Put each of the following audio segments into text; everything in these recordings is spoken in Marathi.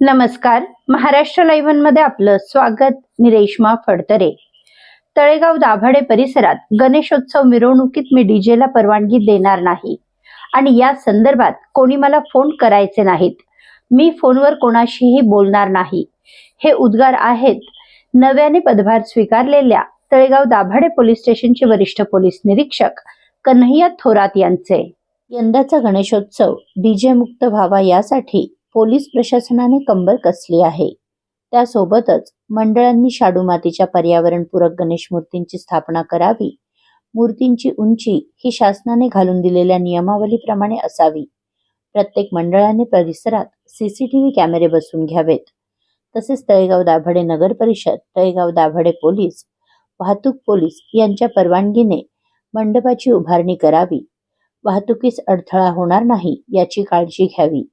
नमस्कार. महाराष्ट्र लाईव्हमध्ये आपलं स्वागत. मी रेश्मा फडतरे. तळेगाव दाभाडे परिसरात गणेशोत्सव मिरवणुकीत मी डीजेला परवानगी देणार नाही. आणि या संदर्भात कोणी मला फोन करायचे नाहीत. मी फोनवर कोणाशीही बोलणार नाही. हे उद्गार आहेत. नव्याने पदभार स्वीकारलेल्या तळेगाव दाभाडे पोलीस स्टेशनचे वरिष्ठ पोलीस निरीक्षक कन्हैया थोरात यांचे. यंदाचा गणेशोत्सव डीजे मुक्त व्हावा यासाठी पोलीस प्रशासनाने कंबर कसली आहे? त्यासोबतच मंडळांनी शाडू मातीच्या पर्यावरणपूरक गणेश मूर्तींची स्थापना करावी. मूर्तींची उंची ही शासनाने घालून दिलेल्या नियमावलीप्रमाणे असावी. प्रत्येक मंडळाने परिसरात सीसीटीव्ही कॅमेरे बसवून घ्यावेत. तसेच तळेगाव दाभाडे नगर परिषद तळेगाव दाभाडे पोलीस वाहतूक पोलीस यांच्या परवानगीने मंडपाची उभारणी करावी. वाहतुकीस अडथळा होणार नाही याची काळजी घ्यावी.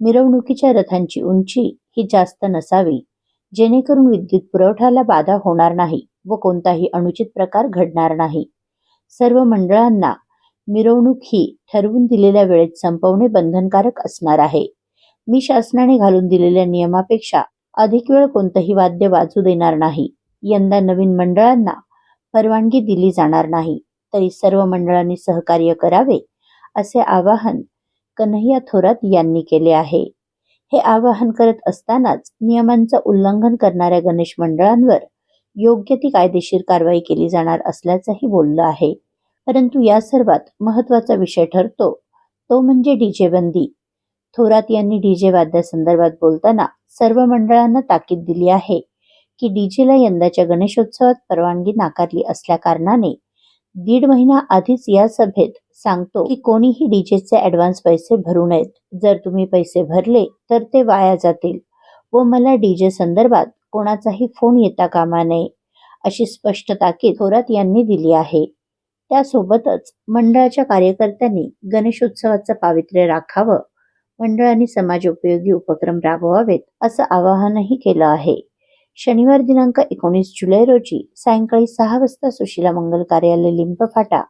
मिरवणुकीच्या रथांची उंची ही जास्त नसावी. जेणेकरून विद्युत पुरवठ्याला बाधा होणार नाही व कोणताही अनुचित प्रकार घडणार नाही. सर्व मंडळांना मिरवणूक ही ठरवून दिलेल्या वेळेत संपवणे बंधनकारक असणार आहे. मी शासनाने घालून दिलेल्या नियमापेक्षा अधिक वेळ कोणतंही वाद्य वाजू देणार नाही. यंदा नवीन मंडळांना परवानगी दिली जाणार नाही. तरी सर्व मंडळांनी सहकार्य करावे असे आवाहन कन्हैया थोरात यांनी केले आहे. हे आवाहन करत असतानाच नियमांचं उल्लंघन करणाऱ्या गणेश मंडळांवर योग्य ती कायदेशीर कारवाई केली जाणार असल्याचंही बोललं आहे. परंतु या सर्वात महत्त्वाचा विषय ठरतो. तो म्हणजे डीजे बंदी. थोरात यांनी डीजे वाद्यासंदर्भात बोलताना सर्व मंडळांना ताकीद दिली आहे की डीजेला यंदाच्या गणेशोत्सवात परवानगी नाकारली असल्या कारणाने दीड महिना आधीच या सभेत सांगतो की कोणीही डीजेचे ऍडव्हान्स पैसे भरू नयेत. जर तुम्ही पैसे भरले तर ते वाया जातील. व मला डीजे संदर्भात कोणाचाही फोन येता कामा नये अशी स्पष्ट ताकीद थोरात यांनी दिली आहे. त्यासोबतच मंडळाच्या कार्यकर्त्यांनी गणेशोत्सवाचं पावित्र्य राखावं मंडळांनी समाजोपयोगी उपक्रम राबवावेत असं आवाहनही केलं आहे. शनिवार दिनांक एकोणीस जुलै रोजी सायंकाळी सहा वाजता सुशीला मंगल कार्यालय लिंब फाटा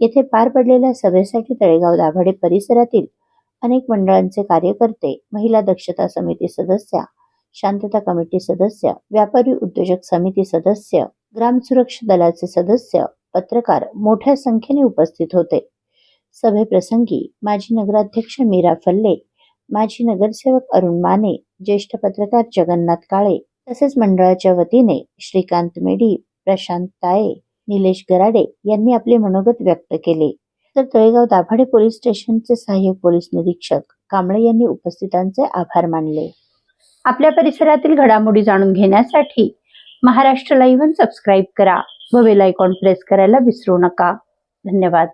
येथे पार पडलेल्या सभेसाठी तळेगाव दाभाडे परिसरातील अनेक मंडळांचे कार्यकर्ते महिला दक्षता समिती सदस्य शांतता कमिटी सदस्य व्यापारी उद्योजक समिती सदस्य ग्राम सुरक्षा दलाचे सदस्य पत्रकार मोठ्या संख्येने उपस्थित होते. सभेप्रसंगी माजी नगराध्यक्ष मीरा फल्ले माजी नगरसेवक अरुण माने ज्येष्ठ पत्रकार जगन्नाथ काळे तसेच मंडळाच्या वतीने श्रीकांत मेढी प्रशांत ताये निलेश गराडे यांनी आपले मनोगत व्यक्त केले. तर तळेगाव दाभाडे पोलीस स्टेशनचे सहाय्यक पोलीस निरीक्षक कांबळे यांनी उपस्थितांचे आभार मानले. आपल्या परिसरातील घडामोडी जाणून घेण्यासाठी महाराष्ट्र लाईव्ह सबस्क्राईब करा व बेल आयकॉन प्रेस करायला विसरू नका. धन्यवाद.